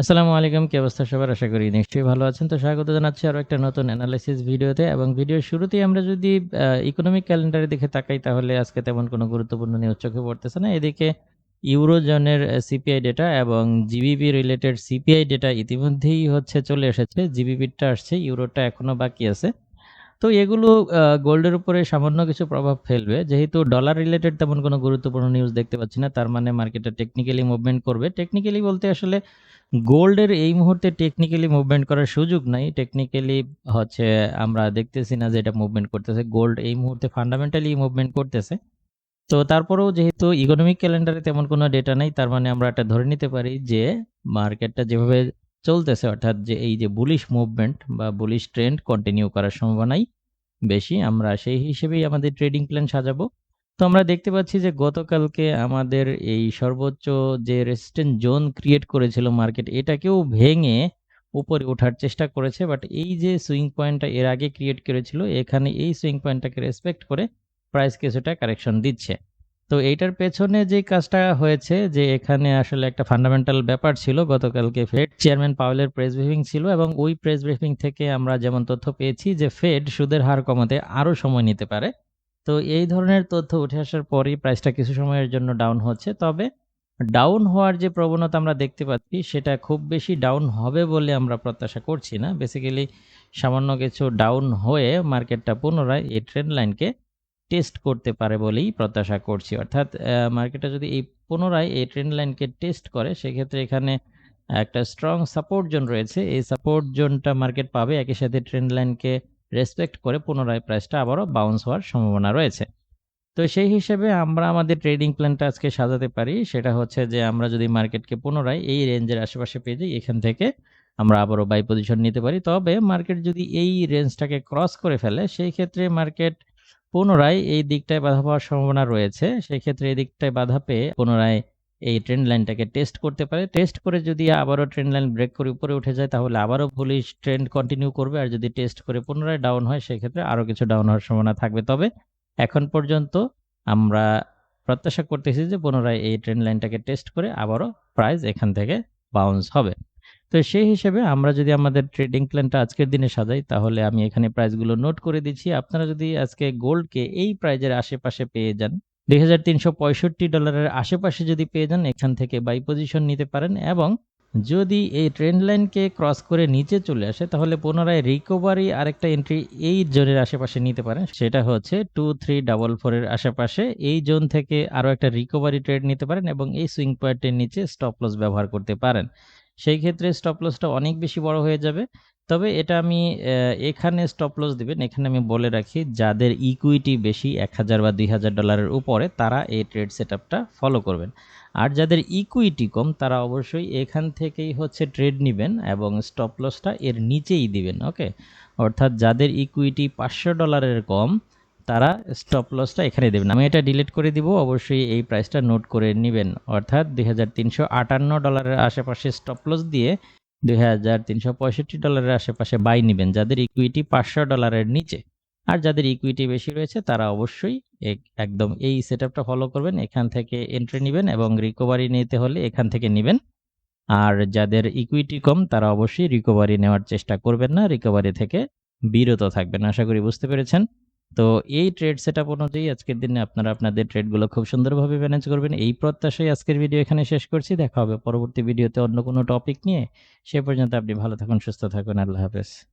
আসসালামু আলাইকুম, কি অবস্থা সবার? আশা করি নিশ্চয়ই ভালো আছেন। তো স্বাগত জানাচ্ছি আরও একটা নতুন অ্যানালাইসিস ভিডিওতে এবং ভিডিওর শুরুতেই আমরা যদি ইকোনমিক ক্যালেন্ডারের দিকে তাকাই তাহলে আজকে তেমন কোনো গুরুত্বপূর্ণ নিউজ চোখে পড়তেছে না। এদিকে ইউরোজনের সিপিআই ডেটা এবং জিবিপি রিলেটেড সিপিআই ডেটা ইতিমধ্যেই হচ্ছে চলে এসেছে। জিবিপিটা আসছে ইউরোটা এখনও বাকি আছে। তো এগুলো গোল্ডের উপরে সামান্য কিছু প্রভাব ফেলবে। যেহেতু ডলার রিলেটেড তেমন কোনো গুরুত্বপূর্ণ নিউজ দেখতে পাচ্ছি না, তার মানে মার্কেটটা টেকনিক্যালি মুভমেন্ট করবে। টেকনিক্যালি বলতে আসলে গোল্ডের এই মুহূর্তে টেকনিক্যালি মুভমেন্ট করার সুযোগ নাই। টেকনিক্যালি হচ্ছে আমরা দেখতেছি না যে এটা মুভমেন্ট করতেছে। গোল্ড এই মুহূর্তে ফান্ডামেন্টালি মুভমেন্ট করতেছে। তো তারপরেও যেহেতু ইকোনমিক ক্যালেন্ডারে তেমন কোনো ডেটা নেই, তার মানে আমরা এটা ধরে নিতে পারি যে মার্কেটটা যেভাবে চলতেছে, অর্থাৎ যে এই যে বুলিশ মুভমেন্ট বা বুলিশ ট্রেন্ড কন্টিনিউ করার সম্ভাবনাই বেশি। আমরা সেই হিসেবেই আমাদের ট্রেডিং প্ল্যান সাজাবো। তো আমরা দেখতে পাচ্ছি যে গতকালকে আমাদের এই সর্বোচ্চ যে রেসিস্ট্যান্ট জোন ক্রিয়েট করেছিল মার্কেট এটাকেও ভেঙে উপরে ওঠার চেষ্টা করেছে। বাট এই যে সুইং পয়েন্টটা এর আগে ক্রিয়েট করেছিল, এখানে এই সুইং পয়েন্টটাকে রেসপেক্ট করে প্রাইস কিছুটা কারেকশন দিচ্ছে। তো এইটার পেছনে যে কাজটা হয়েছে, যে এখানে আসলে একটা ফান্ডামেন্টাল ব্যাপার ছিল, গতকালকে ফেড চেয়ারম্যান পাওয়েলের প্রেস ব্রিফিং ছিল এবং ওই প্রেস ব্রিফিং থেকে আমরা যেমন তথ্য পেয়েছি যে ফেড সুদের হার কমাতে আরও সময় নিতে পারে। তো এই ধরনের তথ্য উঠে আসার পরই প্রাইসটা কিছু সময়ের জন্য ডাউন হচ্ছে। তবে ডাউন হওয়ার যে প্রবণতা আমরা দেখতে পাচ্ছি, সেটা খুব বেশি ডাউন হবে বলে আমরা প্রত্যাশা করছি না। বেসিক্যালি সামান্য কিছু ডাউন হয়ে মার্কেটটা পুনরায় এই ট্রেন্ড লাইনকে টেস্ট করতে পারে বলেই প্রত্যাশা করছি। অর্থাৎ মার্কেটটা যদি এই পুনরায় এই ট্রেন্ড লাইনকে টেস্ট করে, সেক্ষেত্রে এখানে একটা স্ট্রং সাপোর্ট জোন রয়েছে। এই সাপোর্ট জোনটা মার্কেট পাবে, একই সাথে ট্রেন্ড লাইনকে রেসপেক্ট করে পুনরায় প্রাইসটা আবারও বাউন্স হওয়ার সম্ভাবনা রয়েছে। তো সেই হিসেবে আমরা আমাদের ট্রেডিং প্ল্যানটা আজকে সাজাতে পারি। সেটা হচ্ছে যে আমরা যদি মার্কেটকে পুনরায় এই রেঞ্জের আশেপাশে পেয়ে যাই, এখান থেকে আমরা আবারও বাই পজিশন নিতে পারি। তবে মার্কেট যদি এই রেঞ্জটাকে ক্রস করে ফেলে, সেই ক্ষেত্রে মার্কেট পুনরায় এই দিকটায় বাধা পাওয়ার সম্ভাবনা রয়েছে। সেই ক্ষেত্রে এই দিকটায় বাধা পেয়ে পুনরায় এই ট্রেন্ড লাইনটাকে টেস্ট করতে পারে। টেস্ট করে যদি আবারও ট্রেন্ড লাইন ব্রেক করে উপরে উঠে যায়, তাহলে আবারও পুলিশ ট্রেন্ড কন্টিনিউ করবে। আর যদি টেস্ট করে পুনরায় ডাউন হয়, সেক্ষেত্রে আরও কিছু ডাউন হওয়ার সম্ভাবনা থাকবে। তবে এখন পর্যন্ত আমরা প্রত্যাশা করতেছি যে পুনরায় এই ট্রেন্ড লাইনটাকে টেস্ট করে আবারও প্রাইস এখান থেকে বাউন্স হবে। তো সেই হিসেবে আমরা যদি আমাদের ট্রেডিং প্ল্যানটা আজকের দিনে সাজাই, তাহলে আমি এখানে প্রাইসগুলো নোট করে দিচ্ছি। আপনারা যদি আজকে গোল্ডকে এই প্রাইজের আশেপাশে পেয়ে যান দু হাজার তিনশো পঁয়ষট্টি ডলারের আশেপাশে যদি পেয়ে যান, এখান থেকে বাই পজিশন নিতে পারেন এবং যদি এই ট্রেন্ড লাইনকে ক্রস করে নিচে চলে আসে, তাহলে পুনরায় রিকভারি আরেকটা এন্ট্রি এই জোনের আশেপাশে নিতে পারেন। সেটা হচ্ছে টু থ্রি ডাবল ফোরের আশেপাশে এই জোন থেকে আরও একটা রিকভারি ট্রেড নিতে পারেন এবং এই সুইং পয়েন্টের নিচে স্টপ লস ব্যবহার করতে পারেন। সেই ক্ষেত্রে স্টপ লসটা অনেক বেশি বড় হয়ে যাবে। তবে এটা আমি এখানে স্টপ লস দিবেন। এখানে আমি বলে রাখি, যাদের ইকুইটি বেশি, এক হাজার বা দুই হাজার ডলারের উপরে, তারা এই ট্রেড সেট ফলো করবেন। আর যাদের ইকুইটি কম, তারা অবশ্যই এখান থেকেই হচ্ছে ট্রেড নেবেন এবং স্টপ লসটা এর নিচেই দিবেন ওকে অর্থাৎ যাদের ইকুইটি পাঁচশো ডলারের কম, তারা স্টপ লসটা এখানে দেবেন। আমি এটা ডিলিট করে দিব, অবশ্যই এই প্রাইসটা নোট করে নেবেন। অর্থাৎ দুই হাজার তিনশো আটান্ন ডলারের আশেপাশে স্টপ লস দিয়ে দুই তিনশো পঁয়ষট্টি ডলারের আশেপাশে বাই নেবেন, যাদের ইকুইটি পাঁচশো ডলারের নিচে। আর যাদের ইকুইটি বেশি রয়েছে, তারা অবশ্যই একদম এই সেট ফলো করবেন, এখান থেকে এন্ট্রি নেবেন এবং রিকভারি নিতে হলে এখান থেকে নেবেন। আর যাদের ইকুইটি কম, তারা অবশ্যই রিকভারি নেওয়ার চেষ্টা করবেন না রিকভারি থেকে বিরত থাকবেন। আশা করি বুঝতে পেরেছেন। তো এই ট্রেড সেট আপ অনুযায়ী আজকের দিনে আপনারা আপনাদের ট্রেডগুলো খুব সুন্দরভাবে ম্যানেজ করবেন। এই প্রত্যাশায় আজকের ভিডিও এখানে শেষ করছি। দেখা হবে পরবর্তী ভিডিওতে অন্য কোনো টপিক নিয়ে। সে পর্যন্ত আপনি ভালো থাকুন, সুস্থ থাকুন। আল্লাহ হাফেজ।